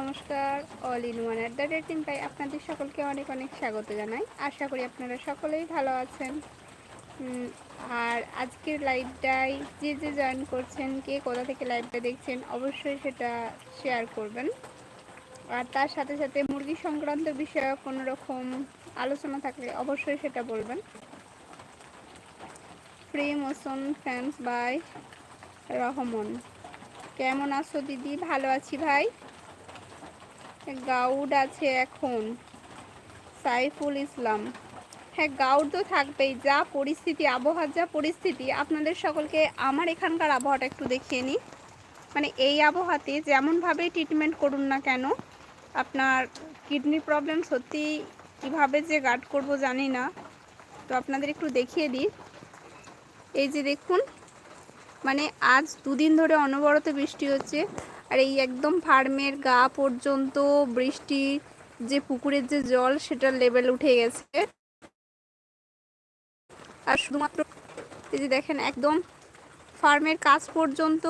নমস্কার all in one at the rate পাই আপনাদের সকলকে অনেক অনেক স্বাগত জানাই। আশা করি আপনারা সকলেই ভালো আছেন। আর আজকের লাইভটাই যে যে জয়েন করছেন, কে কোথা থেকে লাইভটা দেখছেন, অবশ্যই সেটা শেয়ার করবেন। আর তার সাথে সাথে মুরগি সংক্রান্ত বিষয়ে কোনো রকম আলোচনা থাকলে অবশ্যই সেটা বলবেন। Free motion fans by Rahman কেমন আছো দিদি? ভালো আছি ভাই? গাউড আছে এখন। সাইফুল ইসলাম। হ্যাঁ গাউড তো থাকবেই, যা পরিস্থিতি, আবহাওয়ার যা পরিস্থিতি, আপনাদের সকলকে আমার এখানকার আবহাওয়াটা একটু দেখিয়ে নিই। মানে এই আবহাওয়াতে যেমনভাবে ট্রিটমেন্ট করুন না কেন, আপনার কিডনি প্রবলেম সত্যি কীভাবে যে গার্ড করব জানি না, তো আপনাদের একটু দেখিয়ে দিই। এই যে দেখুন মানে আজ দুদিন ধরে অনবরত বৃষ্টি হচ্ছে আর এই একদম ফার্মের গা পর্যন্ত বৃষ্টি, যে পুকুরের যে জল সেটার লেভেল উঠে গেছে। আর শুধুমাত্র এই যে দেখেন, একদম ফার্মের কাজ পর্যন্ত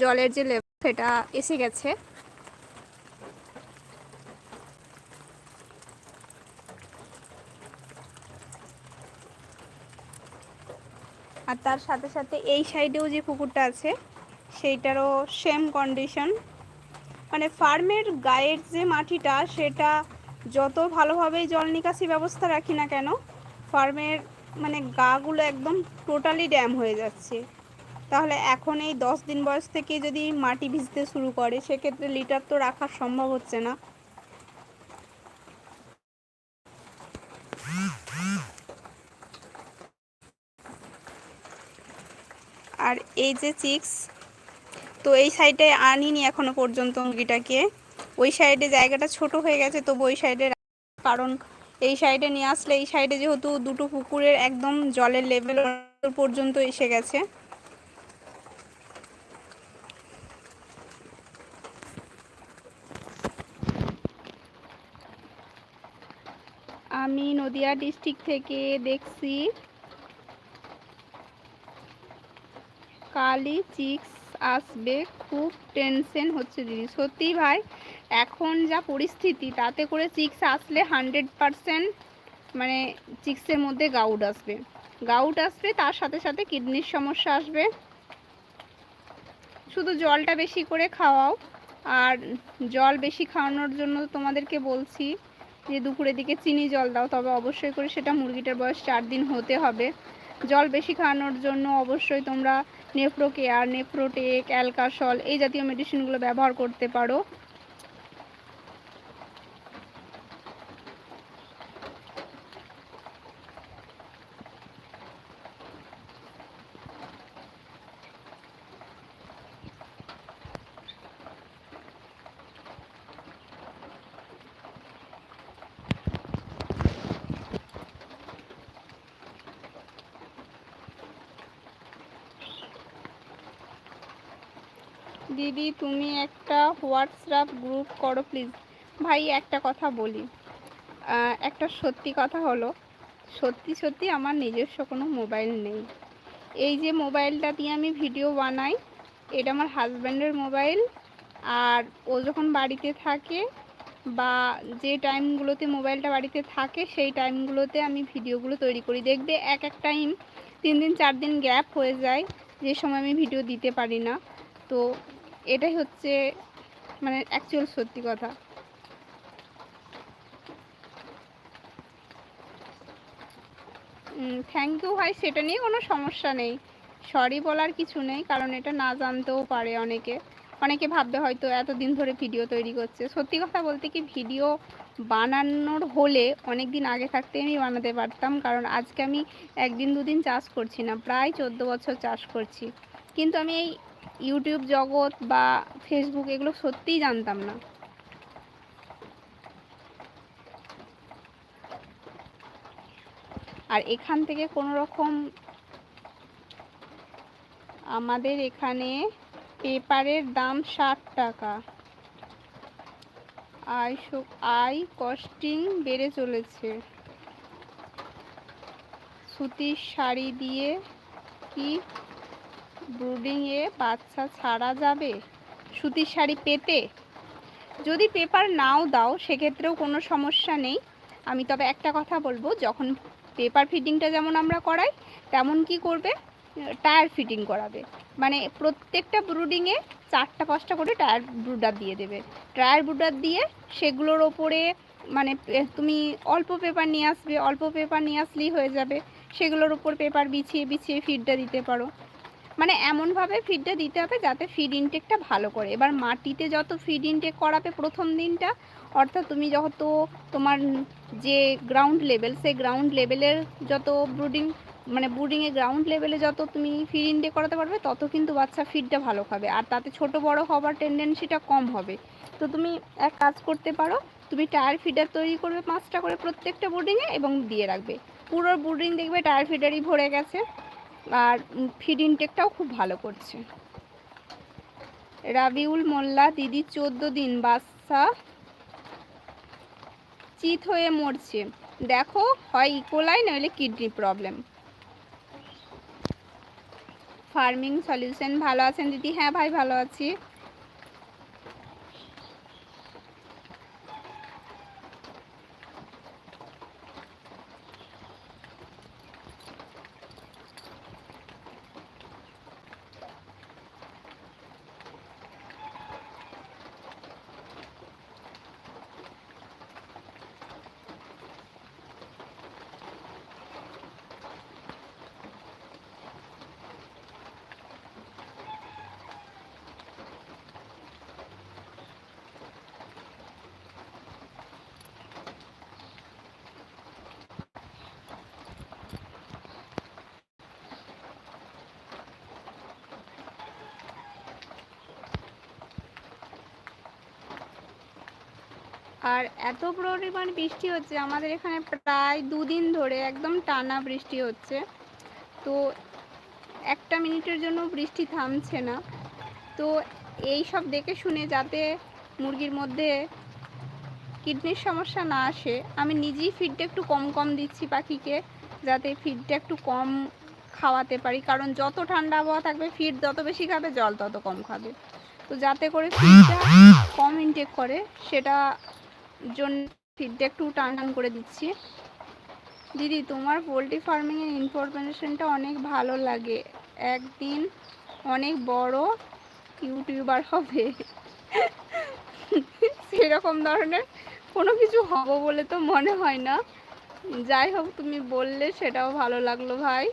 জলের যে লেভেল সেটা এসে গেছে। আর তার সাথে সাথে এই সাইডেও যে পুকুরটা আছে সেইটারও সেম কন্ডিশন মানে ফার্মের গায়ের যে মাটিটা, সেটা যত ভালোভাবেই জল নিকাশি ব্যবস্থা রাখি না কেন, ফার্মের মানে গাগুলো একদম টোটালি ড্যাম হয়ে যাচ্ছে। তাহলে এখন এই দশ দিন বয়স থেকে যদি মাটি ভিজতে শুরু করে, সেক্ষেত্রে লিটার তো রাখা সম্ভব হচ্ছে না। আর এই যে চিক্স তো এই সাইডে আনিনি এখনও পর্যন্ত মুরগিটাকে। ওই সাইডে জায়গাটা ছোট হয়ে গেছে, তবু ওই সাইডে কারণ এই সাইডে নিয়ে আসলে এই সাইডে যেহেতু দুটো পুকুরের একদম জলের লেভেল পর্যন্ত এসে গেছে। আমি নদিয়া ডিস্ট্রিক্ট থেকে দেখছি কালি চিক্স আসবে, খুব টেনশন হচ্ছে দিদি সত্যি ভাই, এখন যা পরিস্থিতি, তাতে করে চিক্স আসলে হান্ড্রেড পারসেন্ট মানে চিক্সের মধ্যে গাউট আসবে। গাউট আসবে, তার সাথে সাথে কিডনির সমস্যা আসবে। শুধু জলটা বেশি করে খাওয়াও, আর জল বেশি খাওয়ানোর জন্য তোমাদেরকে বলছি যে দুপুরের দিকে চিনি জল দাও, তবে অবশ্যই করে সেটা মুরগিটার বয়স চার দিন হতে হবে। জল বেশি খাওয়ানোর জন্য অবশ্যই তোমরা নেফ্রো কেয়ার নেফ্রোটেক অ্যালকাসল এই জাতীয় মেডিসিনগুলো ব্যবহার করতে পারো। দিদি, তুমি একটা হোয়াটসঅ্যাপ গ্রুপ করো প্লিজ। ভাই, একটা কথা বলি। একটা সত্যি কথা হলো, সত্যি সত্যি আমার নিজস্ব কোনো মোবাইল নেই। এই যে মোবাইলটা দিয়ে আমি ভিডিও বানাই, এটা আমার হাজব্যান্ডের মোবাইল। আর ও যখন বাড়িতে থাকে বা যে টাইমগুলোতে মোবাইলটা বাড়িতে থাকে, সেই টাইমগুলোতে আমি ভিডিওগুলো তৈরি করি। দেখবে এক এক টাইম, তিন দিন, চার দিন গ্যাপ হয়ে যায়, যে সময় আমি ভিডিও দিতে পারি না। তো এটাই হচ্ছে মানে অ্যাকচুয়াল সত্যি কথা। থ্যাংক ইউ ভাই, সেটা নিয়ে কোনো সমস্যা নেই। সরি বলার কিছু নেই, কারণ এটা না জানতেও পারে অনেকে। অনেকে ভাববে হয়তো এতদিন ধরে ভিডিও তৈরি করছে। সত্যি কথা বলতে কি ভিডিও বানানোর হলে অনেক দিন আগে থাকতে আমি বানাতে পারতাম, কারণ আজকে আমি একদিন দুদিন চাষ করছি না, প্রায় চোদ্দ বছর চাষ করছি। কিন্তু আমি এই ইউটিউব জগৎ বা ফেসবুক এগুলো সত্যিই জানতাম না। আর এখান থেকে কোনো রকম আমাদের এখানে পেপারের দাম ষাট টাকা। আই আই কস্টিং বেড়ে চলেছে। সুতির শাড়ি দিয়ে কি ব্রুডিংয়ে বাচ্চা ছাড়া যাবে? সুতির শাড়ি পেতে? যদি পেপার নাও দাও, সেক্ষেত্রেও কোনো সমস্যা নেই। আমি তবে একটা কথা বলব, যখন পেপার ফিটিংটা যেমন আমরা করাই, তেমন কি করবে? টায়ার ফিটিং করাবে। মানে প্রত্যেকটা ব্রুডিংয়ে চারটা, পাঁচটা করে টায়ার ব্রুডার দিয়ে দেবে। টায়ার ব্রুডার দিয়ে সেগুলোর ওপরে মানে তুমি অল্প পেপার নিয়ে আসবে, অল্প পেপার নিয়ে আসলেই হয়ে যাবে। সেগুলোর উপর পেপার বিছিয়ে বিছিয়ে ফিডটা দিতে পারো। মানে এমনভাবে ফিডটা দিতে হবে যাতে ফিড ইনটেকটা ভালো করে। এবার মাটিতে যত ফিড ইনটেক করাবে প্রথম দিনটা, অর্থাৎ তুমি যত তোমার যে গ্রাউন্ড লেভেল সেই গ্রাউন্ড লেভেলের যত ব্রুডিং মানে ব্রুডিংয়ে গ্রাউন্ড লেভেলে যত তুমি ফিড ইনটেক করাতে পারবে, তত কিন্তু বাচ্চা ফিডটা ভালো খাবে। আর তাতে ছোট বড় হওয়ার টেন্ডেন্সিটা কম হবে। তো তুমি এক কাজ করতে পারো, তুমি টায়ার ফিডার তৈরি করবে পাঁচটা করে প্রত্যেকটা বোর্ডিংয়ে এবং দিয়ে রাখবে। পুরো বোর্ডিং দেখবে টায়ার ফিডারই ভরে গেছে। আর ফিড ইনটেকটাও খুব ভালো করছে। রাবিউল মোল্লা, দিদি চোদ্দ দিন বাচ্চা চিত হয়ে মরছে। দেখো, হয় ইকোলাই নইলে কিডনি প্রবলেম ফার্মিং সলিউশন ভালো আছেন দিদি? হ্যাঁ ভাই, ভালো আছি। আর এত পরিমাণ বৃষ্টি হচ্ছে, আমাদের এখানে প্রায় দুদিন ধরে একদম টানা বৃষ্টি হচ্ছে। তো একটা মিনিটের জন্য বৃষ্টি থামছে না। তো এই সব দেখে শুনে যাতে মুরগির মধ্যে কিডনির সমস্যা না আসে, আমি নিজেই ফিডটা একটু কম কম দিচ্ছি পাখিকে, যাতে ফিডটা একটু কম খাওয়াতে পারি। কারণ যত ঠান্ডা আবহাওয়া থাকবে ফিড যত বেশি খাবে, জল তত কম খাবে। তো যাতে করে ফিডটা কম ইনটেক করে, সেটা জন্য ফিডটা একটু টান টান করে দিচ্ছি। দিদি, তোমার পোলট্রি ফার্মিংয়ের ইনফরমেশনটা অনেক ভালো লাগে। একদিন অনেক বড় ইউটিউবার হবে। সেরকম ধরনের কোনো কিছু হব বলে তো মনে হয় না। যাই হোক, তুমি বললে সেটাও ভালো লাগল ভাই।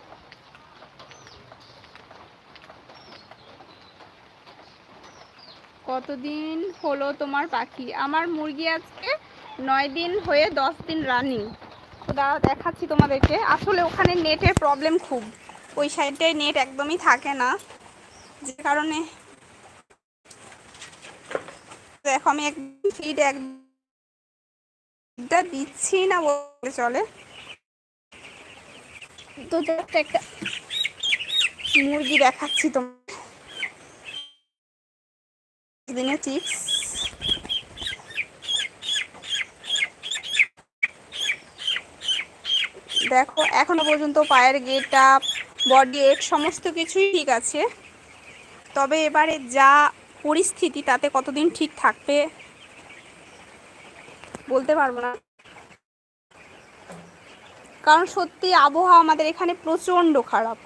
কতদিন হলো তোমার পাখি? আমার মুরগি আজকে নয় দিন হয়ে দশ দিন রানিং দাঁড়া দেখাচ্ছি তোমাদেরকে। আসলে ওখানে নেটের প্রবলেম খুব। ওই সাইডটায় নেট একদমই থাকে না। যে কারণে দেখো আমি একদম ফিড একটা দিচ্ছি না বলে চলে। তো একটা মুরগি দেখাচ্ছি তোমার দিনে চিপস দেখো, এখনও পর্যন্ত পায়ের গেট আপ বডি এট সমস্ত কিছুই ঠিক আছে। তবে এবারে যা পরিস্থিতি, তাতে কতদিন ঠিক থাকবে, বলতে পারব না। কারণ সত্যি আবহাওয়া আমাদের এখানে প্রচণ্ড খারাপ।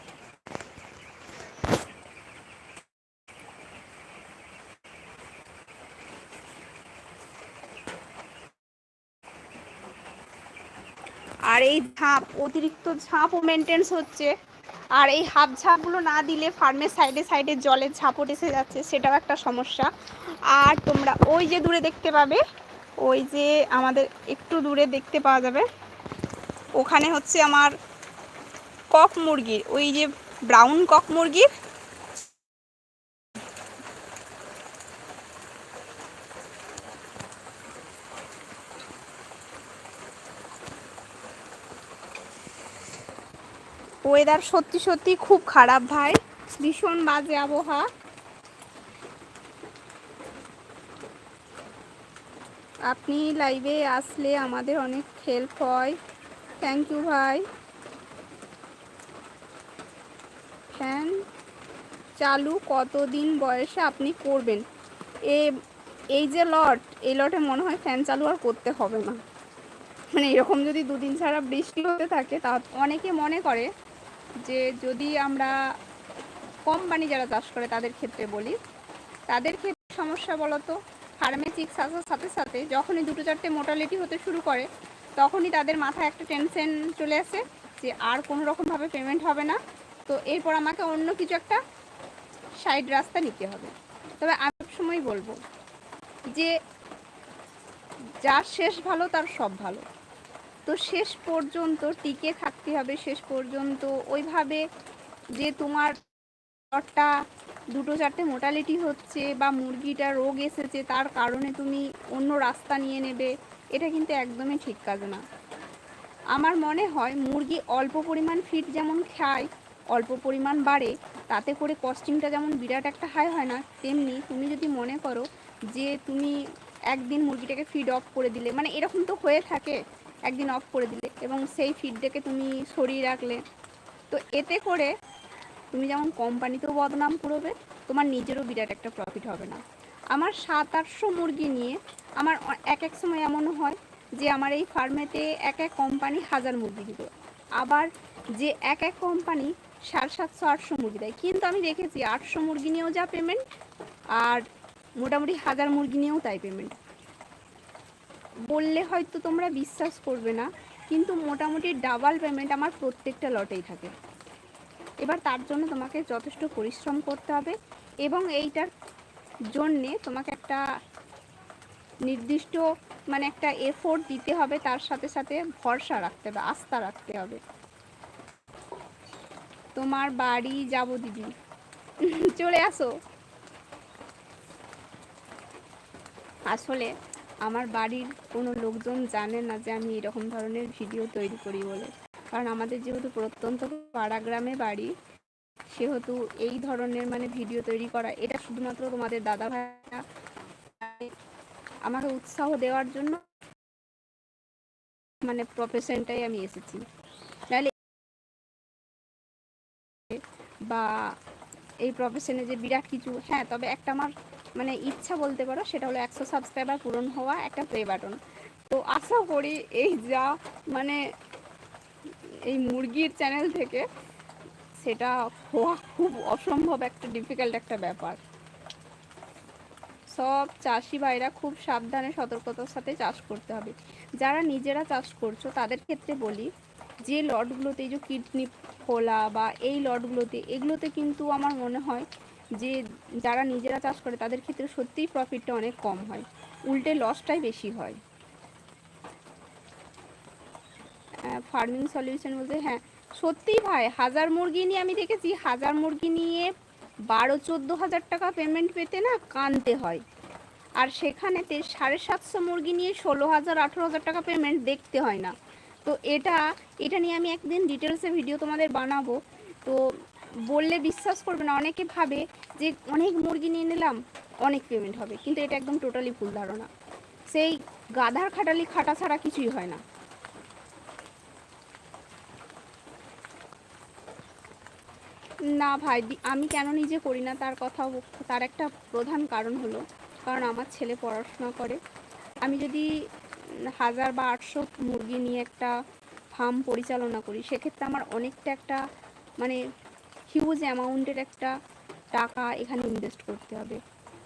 আর এই ঝাঁপ, অতিরিক্ত ঝাঁপও মেনটেন্স হচ্ছে। আর এই হাফ ঝাঁপগুলো না দিলে ফার্মের সাইডে সাইডে জলের ঝাপট এসে যাচ্ছে, সেটাও একটা সমস্যা। আর তোমরা ওই যে দূরে দেখতে পাবে, ওই যে আমাদের একটু দূরে দেখতে পাওয়া যাবে, ওখানে হচ্ছে আমার কক মুরগির, ওই যে ব্রাউন কক মুরগির ওয়েদার সত্যি সত্যি খুব খারাপ ভাই। ভীষণ বাজে আবহাওয়া। আপনি লাইভে আসলে আমাদের অনেক হেল্প হয়। থ্যাংক ইউ ভাই। ফ্যান চালু কতদিন বয়সে আপনি করবেন? এ, এই যে লট এই লটে মনে হয় ফ্যান চালু আর করতে হবে না। মানে এরকম যদি দুদিন ছাড়া বৃষ্টি হতে থাকে, তা অনেকে মনে করে যে যদি আমরা কোম্পানি যারা চাষ করে তাদের ক্ষেত্রে বলি, তাদের ক্ষেত্রে সমস্যা বলতো ফার্মে চিক্স আসার সাথে সাথে যখনই দুটো চারটে মোটালিটি হতে শুরু করে, তখনই তাদের মাথায় একটা টেনশন চলে আসে যে আর কোনো রকমভাবে পেমেন্ট হবে না। তো এরপর আমাকে অন্য কিছু একটা সাইড রাস্তা নিতে হবে। তবে আমি সময় বলব যে যার শেষ ভালো, তার সব ভালো। তো শেষ পর্যন্ত টিকে থাকতে হবে, শেষ পর্যন্ত ওইভাবে যে তোমার জ্বরটা দুটো চারটে মোটালিটি হচ্ছে বা মুরগিটা রোগ এসেছে তার কারণে তুমি অন্য রাস্তা নিয়ে নেবে, এটা কিন্তু একদমই ঠিক কাজ না। আমার মনে হয় মুরগি অল্প পরিমাণ ফিট যেমন খায়, অল্প পরিমাণ বাড়ে, তাতে করে কস্টিংটা যেমন বিরাট একটা হাই হয় না, তেমনি তুমি যদি মনে করো যে তুমি একদিন মুরগিটাকে ফিড অফ করে দিলে মানে এরকম তো হয়ে থাকে একদিন অফ করে দিলে এবং সেই ফিডটাকে তুমি সরিয়ে রাখলে। তো এতে করে তুমি যেমন কোম্পানিতেও বদনাম করবে, তোমার নিজেরও বিরাট একটা প্রফিট হবে না। আমার সাত আটশো মুরগি নিয়ে আমার এক এক সময় এমন হয় যে আমার এই ফার্মেতে এক এক কোম্পানি হাজার মুরগি দিত আবার যে এক এক কোম্পানি সাড়ে সাতশো আটশো মুরগি দেয়। কিন্তু আমি দেখেছি আটশো মুরগি নিয়েও যা পেমেন্ট আর মোটামুটি হাজার মুরগি নিয়েও তাই পেমেন্ট বললে হয়তো তোমরা বিশ্বাস করবে না, কিন্তু মোটামুটি ডাবল পেমেন্ট আমার প্রত্যেকটা লটেই থাকে। এবার তার জন্য তোমাকে যথেষ্ট পরিশ্রম করতে হবে এবং এইটার জন্যে তোমাকে একটা নির্দিষ্ট মানে একটা এফোর্ট দিতে হবে, তার সাথে সাথে ভরসা রাখতে হবে, আস্থা রাখতে হবে। তোমার বাড়ি যাব দিদি। চলে আসো। আসলে আমার বাড়ির কোনো লোকজন জানে না যে আমি এরকম ধরনের ভিডিও তৈরি করি বলে। কারণ আমাদের যেহেতু প্রত্যন্ত পাড়া গ্রামে বাড়ি, সেহেতু এই ধরনের মানে ভিডিও তৈরি করা, এটা শুধুমাত্র তোমাদের দাদা ভাইরা আমাকে উৎসাহ দেওয়ার জন্য মানে প্রফেশনটাই আমি এসেছি। নাহলে বা এই প্রফেশনে যে বিরাট কিছু হ্যাঁ তবে একটা আমার মানে ইচ্ছা বলতে পারো, সেটা হলো একশো সাবস্ক্রাইবার পূরণ হওয়া একটা প্লে বাটন তো আশা করি এই যা মানে এই মুরগির চ্যানেল থেকে সেটা হওয়া খুব অসম্ভব একটা ডিফিকাল্ট একটা ব্যাপার। সব চাষি ভাইরা খুব সাবধানে, সতর্কতার সাথে চাষ করতে হবে। যারা নিজেরা চাষ করছ, তাদের ক্ষেত্রে বলি, যে লটগুলোতে এই যে কিডনি ফোলা বা এই লটগুলোতে, এগুলোতে কিন্তু আমার মনে হয় যে যারা নিজেরা চাষ করে তাদের ক্ষেত্রে সত্যিই প্রফিটটা অনেক কম হয়। উল্টে লসটাই বেশি হয়। ফার্মিং সলিউশন বলতে হ্যাঁ সত্যি ভাই, হাজার মুরগি নিয়ে আমি দেখেছি, হাজার মুরগি নিয়ে বারো, চোদ্দ হাজার টাকা পেমেন্ট পেতে না কানতে হয়। আর সেখানে সাড়ে সাতশো মুরগি নিয়ে ষোলো হাজার, আঠেরো হাজার টাকা পেমেন্ট দেখতে হয় না। তো এটা এটা নিয়ে আমি একদিন ডিটেলসে ভিডিও তোমাদের বানাবো। তো বললে বিশ্বাস করবে না। অনেকে ভাবে যে অনেক মুরগি নিয়ে নিলাম, অনেক পেমেন্ট হবে। কিন্তু এটা একদম টোটালি ভুল ধারণা। সেই গাধার খাটালি খাটা ছাড়া কিছুই হয় না। না ভাই আমি কেন নিজে করি না? তার কথা তার একটা প্রধান কারণ হলো, কারণ আমার ছেলে পড়াশোনা করে। আমি যদি হাজার বা আটশো মুরগি নিয়ে একটা ফার্ম পরিচালনা করি, সেক্ষেত্রে আমার অনেকটা একটা মানে হিউজ অ্যামাউন্টের একটা টাকা এখানে ইনভেস্ট করতে হবে।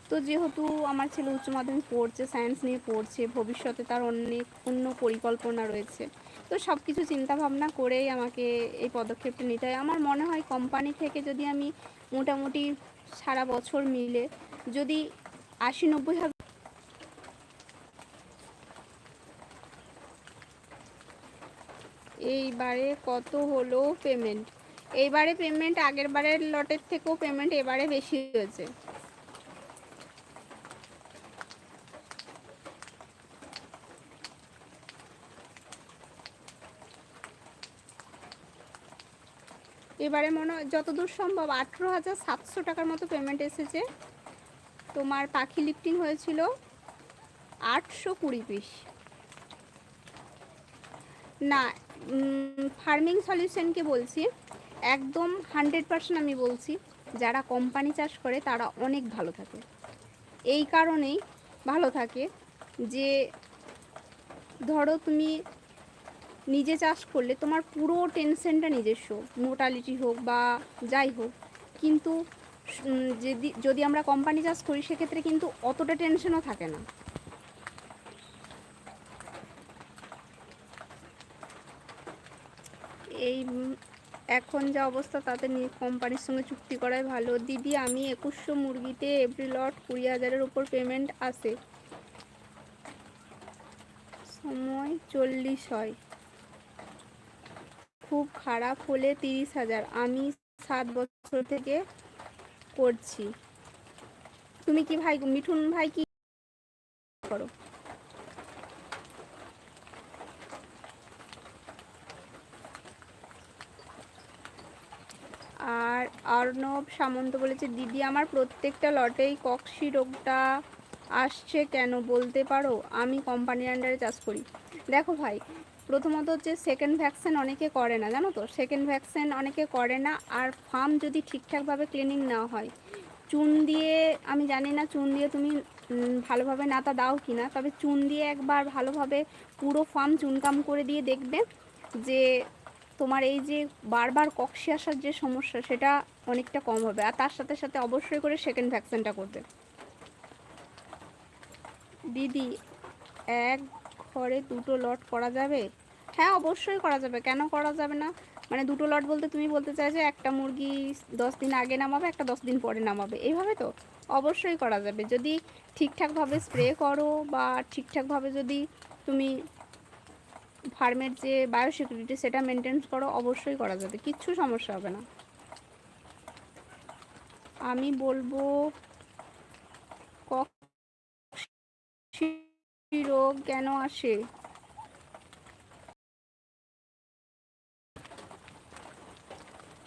তো যেহেতু আমার ছেলে উচ্চ মাধ্যমিক পড়ছে সায়েন্স নিয়ে পড়ছে, ভবিষ্যতে তার অনেক অন্য পরিকল্পনা রয়েছে। তো সব কিছু চিন্তাভাবনা করেই আমাকে এই পদক্ষেপটা নিতে হয়। আমার মনে হয় কোম্পানি থেকে যদি আমি মোটামুটি সারা বছর মিলে যদি আশি নব্বই হাজার এইবারে কত হলো পেমেন্ট এইবারে পেমেন্ট আগের বারের লটের থেকেও পেমেন্ট এবারে বেশি হয়েছে। এবারে মনে যতদূর সম্ভব আঠেরো হাজার সাতশো টাকার মতো পেমেন্ট এসেছে। তোমার পাখি লিফটিং হয়েছিল আটশো কুড়ি পিস না ফার্মিং সলিউশনকে বলছি। একদম হান্ড্রেড পার্সেন্ট আমি বলছি, যারা কোম্পানি চাষ করে তারা অনেক ভালো থাকে। এই কারণেই ভালো থাকে যে, ধরো তুমি নিজে চাষ করলে তোমার পুরো টেনশনটা নিজস্ব, মোটালিটি হোক বা যাই হোক। কিন্তু যদি যদি আমরা কোম্পানি চাষ করি সেক্ষেত্রে কিন্তু অতটা টেনশনও থাকে না। এই এখন যা অবস্থা তাতে কোম্পানির সঙ্গে চুক্তি করাই ভালো। দিদি, আমি একুশশো মুরগিতে এভরি লট কুড়ি হাজারের উপর পেমেন্ট আসে সময় চল্লিশ হয়। খুব খারাপ হলে তিরিশ হাজার। আমি সাত বছর থেকে করছি। তুমি কি ভাই, মিঠুন ভাই কি করো আর অর্ণব সামন্ত বলেছে, দিদি, আমার প্রত্যেকটা লটেই কক্সি রোগটা আসছে কেন বলতে পারো? আমি কোম্পানির আন্ডারে চাষ করি। দেখো ভাই, প্রথমত হচ্ছে সেকেন্ড ভ্যাকসিন অনেকে করে না, জানো তো? সেকেন্ড ভ্যাকসিন অনেকে করে না, আর ফার্ম যদি ঠিকঠাকভাবে ক্লিনিং না হয়, চুন দিয়ে, আমি জানি না চুন দিয়ে তুমি ভালোভাবে নাতা দাও কি না, তবে চুন দিয়ে একবার ভালোভাবে পুরো ফার্ম চুনকাম করে দিয়ে দেখবে যে তোমার এই যে বারবার কক্সি আসার যে সমস্যা, সেটা অনেকটা কম হবে। আর তার সাথে সাথে অবশ্যই করে সেকেন্ড ভ্যাকসিনটা করবে দিদি, এক ঘরে দুটো লট করা যাবে? হ্যাঁ অবশ্যই করা যাবে। কেন করা যাবে না? মানে দুটো লট বলতে তুমি বলতে চাইছো একটা মুরগি দশ দিন আগে নামাবে, একটা দশ দিন পরে নামাবে। এইভাবে তো? অবশ্যই করা যাবে। যদি ঠিকঠাকভাবে স্প্রে করো বা ঠিকঠাকভাবে যদি তুমি ফার্মের যে বায়োসিকিউরিটি সেটা মেনটেন করো, অবশ্যই করা যাবে। কিচ্ছু সমস্যা হবে না। আমি বলব, কক্সি রোগ কেন আসে?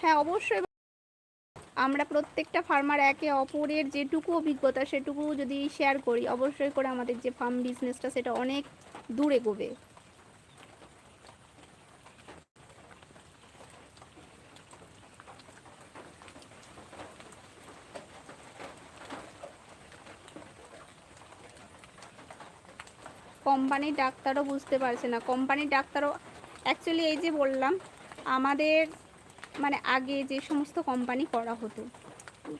হ্যাঁ অবশ্যই। আমরা প্রত্যেকটা ফার্মার একে অপরের যেটুকু অভিজ্ঞতা, সেটুকু যদি শেয়ার করি, অবশ্যই করে আমাদের যে ফার্ম বিজনেসটা সেটা অনেক দূরে গোবে। কোম্পানির ডাক্তারও বুঝতে পারছে না। কোম্পানির ডাক্তারও অ্যাকচুয়ালি এই যে বললাম, আমাদের মানে আগে যে সমস্ত কোম্পানি করা হতো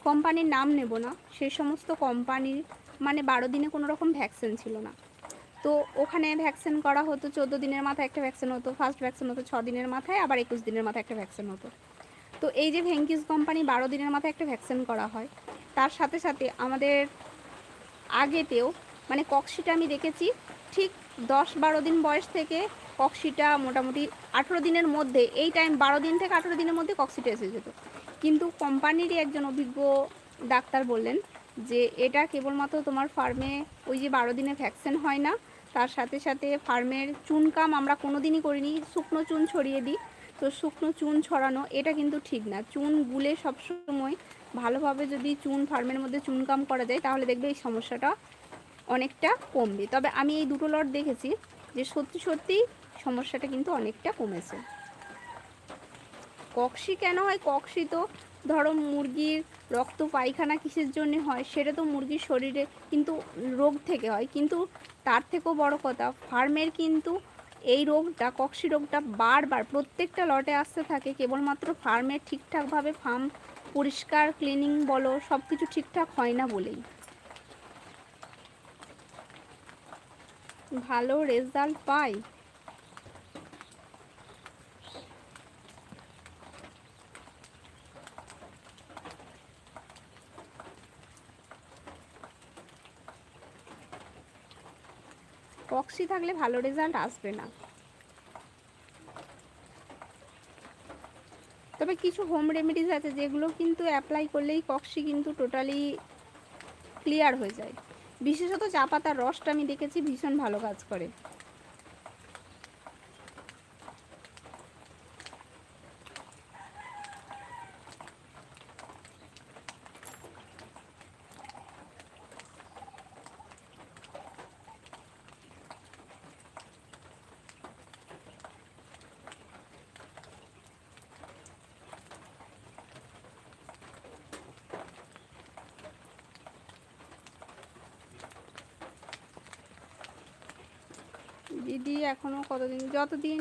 কোম্পানির নাম নেব না সেই সমস্ত কোম্পানির মানে বারো দিনে কোনো রকম ভ্যাকসিন ছিল না। তো ওখানে ভ্যাকসিন করা হতো, চোদ্দ দিনের মাথায় একটা ভ্যাকসিন হতো ফার্স্ট ভ্যাকসিন হতো ছ দিনের মাথায়, আবার একুশ দিনের মাথায় একটা ভ্যাকসিন হতো। তো এই যে ভেঙ্কিস কোম্পানি বারো দিনের মাথায় একটা ভ্যাকসিন করা হয়, তার সাথে সাথে আমাদের আগেতেও মানে কক্সিটা আমি দেখেছি ঠিক দশ বারো দিন বয়স থেকে কক্সিটা মোটামুটি আঠেরো দিনের মধ্যে, এই টাইম বারো দিন থেকে আঠেরো দিনের মধ্যে কক্সিটা এসে যেত। কিন্তু কোম্পানিরই একজন অভিজ্ঞ ডাক্তার বললেন যে, এটা কেবলমাত্র তোমার ফার্মে ওই যে বারো দিনে ভ্যাকসিন হয় না, তার সাথে সাথে ফার্মের চুনকাম আমরা কোনো দিনই করিনি, শুকনো চুন ছড়িয়ে দিই। তো শুকনো চুন ছড়ানো, এটা কিন্তু ঠিক না। চুন গুলে সবসময় ভালোভাবে যদি চুন ফার্মের মধ্যে চুনকাম করা যায়, তাহলে দেখবে এই সমস্যাটা অনেকটা কমবে। তবে আমি এই দুটো লট দেখেছি যে সত্যি সত্যি সমস্যাটা কিন্তু অনেকটা কমেছে। কক্সি কেন হয়? কক্সি তো ধরো মুরগির রক্ত পায়খানা কিসের জন্য হয়? সেটা তো মুরগির শরীরে কিন্তু রোগ থেকে হয়। কিন্তু তার থেকেও বড় কথা, ফার্মের কিন্তু এই রোগটা কক্সি রোগটা বারবার প্রত্যেকটা লটে আসতে থাকে। কেবলমাত্র ফার্মের ঠিকঠাকভাবে ফার্ম পরিষ্কার, ক্লিনিং বলো সব কিছু ঠিকঠাক হয় না বলেই। ভালো রেজাল্ট পাই। কক্সি থাকলে ভালো রেজাল্ট আসবে না। তবে কিছু হোম রেমেডিস আছে যেগুলো কিন্তু অ্যাপ্লাই করলেই কক্সি কিন্তু টোটালি ক্লিয়ার হয়ে যায়। বিশেষত চা পাতার রসটা আমি দেখেছি ভীষণ ভালো কাজ করে। দিদি এখনও কতদিন, যতদিন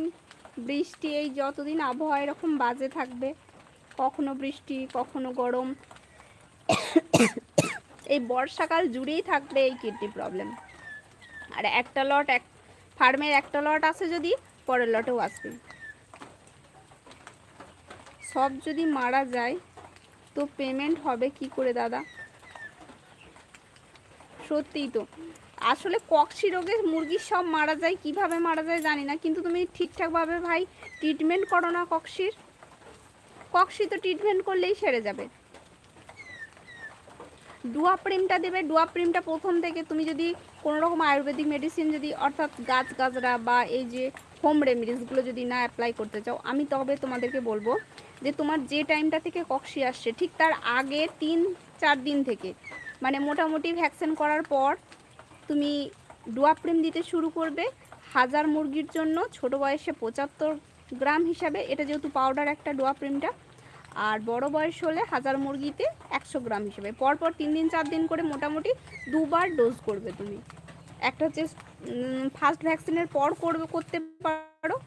বৃষ্টি, এই যতদিন আবহাওয়া এরকম বাজে থাকবে, কখনো বৃষ্টি, কখনো গরম, এই বর্ষাকাল জুড়েই থাকবে এই কিডনি প্রবলেম আর একটা লট এক, ফার্মের একটা লট আছে যদি, পরের লটেও আসবে। সব যদি মারা যায়, তো পেমেন্ট হবে কি করে দাদা? সত্যিই তো। আসলে কক্সি রোগে মুরগির সব মারা যায়, কীভাবে মারা যায় জানি না, কিন্তু তুমি ঠিকঠাকভাবে ভাই ট্রিটমেন্ট করো না কক্সির। কক্সি তো ট্রিটমেন্ট করলেই সেরে যাবে। ডুয়া প্রিমটা দেবে ডুয়া প্রিমটা প্রথম থেকে তুমি যদি কোনো রকম আয়ুর্বেদিক মেডিসিন যদি অর্থাৎ গাছ গাছরা বা এই যে হোম রেমিডিসগুলো যদি না অ্যাপ্লাই করতে চাও, আমি তবে তোমাদেরকে বলব যে তোমার যে টাইমটা থেকে কক্সি আসছে, ঠিক তার আগে তিন, চার দিন থেকে মানে মোটামুটি ভ্যাকসিন করার পর তুমি ডুয়াপ্রিম দিতে শুরু করবে। হাজার মুরগির জন্য ছোট বয়সে পঁচাত্তর গ্রাম হিসাবে। এটা যেহেতু পাউডার একটা ডুয়াপ্রিমটা আর বড় বয়স হলে হাজার মুরগিতে একশো গ্রাম হিসেবে। পরপর তিন দিন, চার দিন করে মোটামুটি দুবার ডোজ করবে তুমি। একটা হচ্ছে ফার্স্ট ভ্যাকসিনের পর করবে, করতে পারো।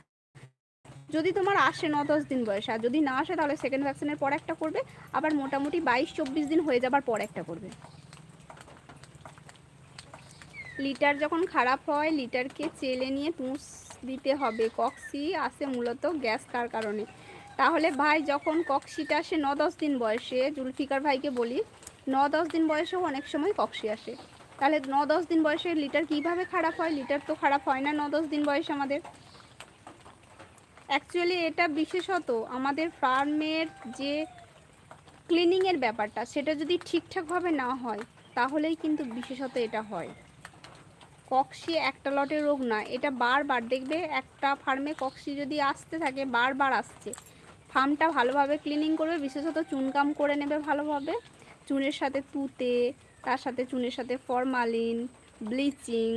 যদি তোমার আসে ন, দশ দিন বয়স, আর যদি না আসে তাহলে সেকেন্ড ভ্যাকসিনের পর একটা করবে। আবার মোটামুটি বাইশ, চব্বিশ দিন হয়ে যাবার পর একটা করবে। লিটার যখন খারাপ হয়, লিটারকে চেলে নিয়ে টুস দিতে হবে। কক্সি আসে মূলত গ্যাস তার কারণে। তাহলে ভাই, যখন কক্সিটা আসে ন দশ দিন বয়সে, জুলফিকার ভাইকে বলি ন দশ দিন বয়সেও অনেক সময় কক্সি আসে। তাহলে ন দশ দিন বয়সে লিটার কীভাবে খারাপ হয়? লিটার তো খারাপ হয় না ন দশ দিন বয়স আমাদের। অ্যাকচুয়ালি এটা বিশেষত আমাদের ফার্মের যে ক্লিনিংয়ের ব্যাপারটা, সেটা যদি ঠিকঠাকভাবে না হয়, তাহলেই কিন্তু বিশেষত এটা হয়। কক্সি একটা লটের রোগ না, এটা বারবার দেখবে একটা ফার্মে কক্সি যদি আসতে থাকে, বারবার আসছে। ফার্মটা ভালোভাবে ক্লিনিং করবে, বিশেষত চুনকাম করে নেবে ভালোভাবে। চুনের সাথে তুতে, তার সাথে চুনের সাথে ফরমালিন ব্লিচিং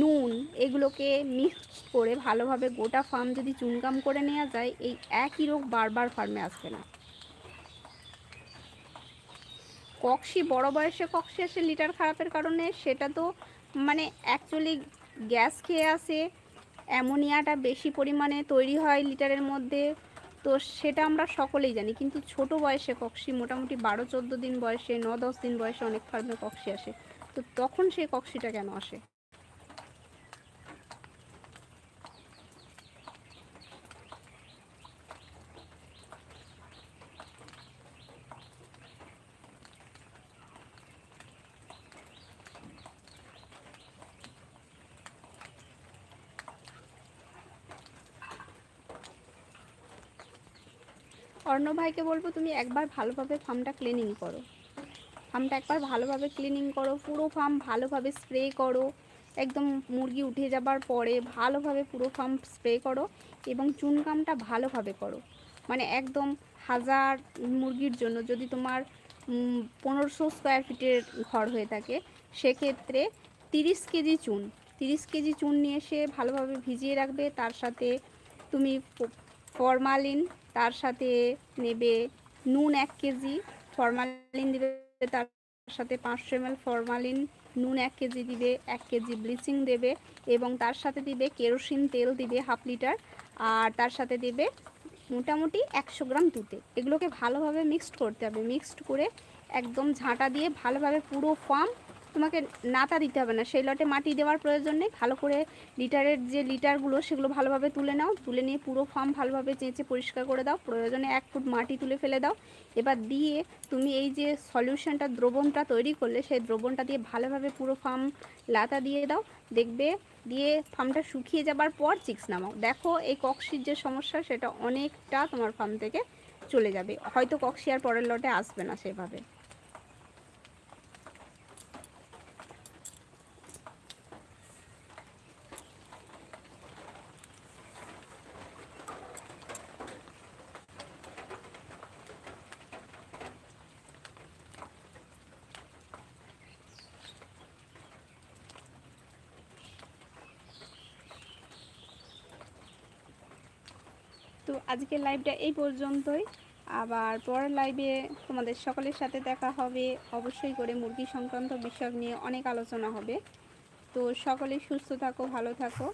নুন, এগুলোকে মিক্স করে ভালোভাবে গোটা ফার্ম যদি চুনকাম করে নেওয়া যায়, এই একই রোগ বারবার ফার্মে আসবে না। কক্সি বড় বয়সে কক্সি আসে লিটার খারাপের কারণে, সেটা তো মানে অ্যাকচুয়ালি গ্যাস খেয়ে আসে, অ্যামোনিয়াটা বেশি পরিমাণে তৈরি হয় লিটারের মধ্যে। তো সেটা আমরা সকলেই জানি, কিন্তু ছোট বয়সে কক্সি মোটামুটি বারো চোদ্দ দিন বয়সে ন দশ দিন বয়সে অনেক ফার্মে কক্সি আসে। তো তখন সেই কক্সিটা কেন আসে? অর্ণ ভাইকে বলব, তুমি একবার ভালোভাবে ফার্মটা ক্লিনিং করো। ফার্মটা একবার ভালোভাবে ক্লিনিং করো, পুরো ফার্ম ভালোভাবে স্প্রে করো, একদম মুরগি উঠে যাবার পরে ভালোভাবে পুরো ফার্ম স্প্রে করো এবং চুনকামটা ভালোভাবে করো। মানে একদম হাজার মুরগির জন্য যদি তোমার পনেরোশো স্কোয়ার ফিটের ঘর হয়ে থাকে, সেক্ষেত্রে তিরিশ কেজি চুন, তিরিশ কেজি চুন নিয়ে এসে ভালোভাবে ভিজিয়ে রাখবে, তার সাথে তুমি ফরমালিন, তার সাথে নেবে নুন এক কেজি। ফরমালিন দিবে, তার সাথে পাঁচশো এম ফরমালিন, নুন এক কেজি দিবে, এক কেজি ব্লিচিং দেবে এবং তার সাথে দিবে কেরোসিন তেল দিবে হাফ লিটার। আর তার সাথে দেবে মোটামুটি একশো গ্রাম দুধে। এগুলোকে ভালোভাবে মিক্সড করতে হবে। মিক্সড করে একদম ঝাঁটা দিয়ে ভালোভাবে পুরো ফার্ম তোমাকে নাতা দিতে হবে না। সেই লটে মাটি দেওয়ার প্রয়োজন নেই। ভালো করে লিটারের যে লিটারগুলো, সেগুলো ভালোভাবে তুলে নাও। তুলে নিয়ে পুরো ফার্ম ভালোভাবে চেঁচে পরিষ্কার করে দাও। প্রয়োজনে এক ফুট মাটি তুলে ফেলে দাও। এবার দিয়ে তুমি এই যে সলিউশনটা, দ্রবণটা তৈরি করলে, সেই দ্রবণটা দিয়ে ভালোভাবে পুরো ফার্ম লাতা দিয়ে দাও। দেখবে দিয়ে ফার্মটা শুকিয়ে যাবার পর চিক্স নামাও। দেখো এই কক্সির যে সমস্যা, সেটা অনেকটা তোমার ফার্ম থেকে চলে যাবে। হয়তো কক্সি আর পরের লটে আসবে না সেভাবে তো আজকের লাইভটা এই পর্যন্তই। আবার পরের লাইভে তোমাদের সকলের সাথে দেখা হবে। অবশ্যই করে মুরগি সংক্রান্ত বিষয় নিয়ে অনেক আলোচনা হবে। তো সকলে সুস্থ থাকো, ভালো থাকো।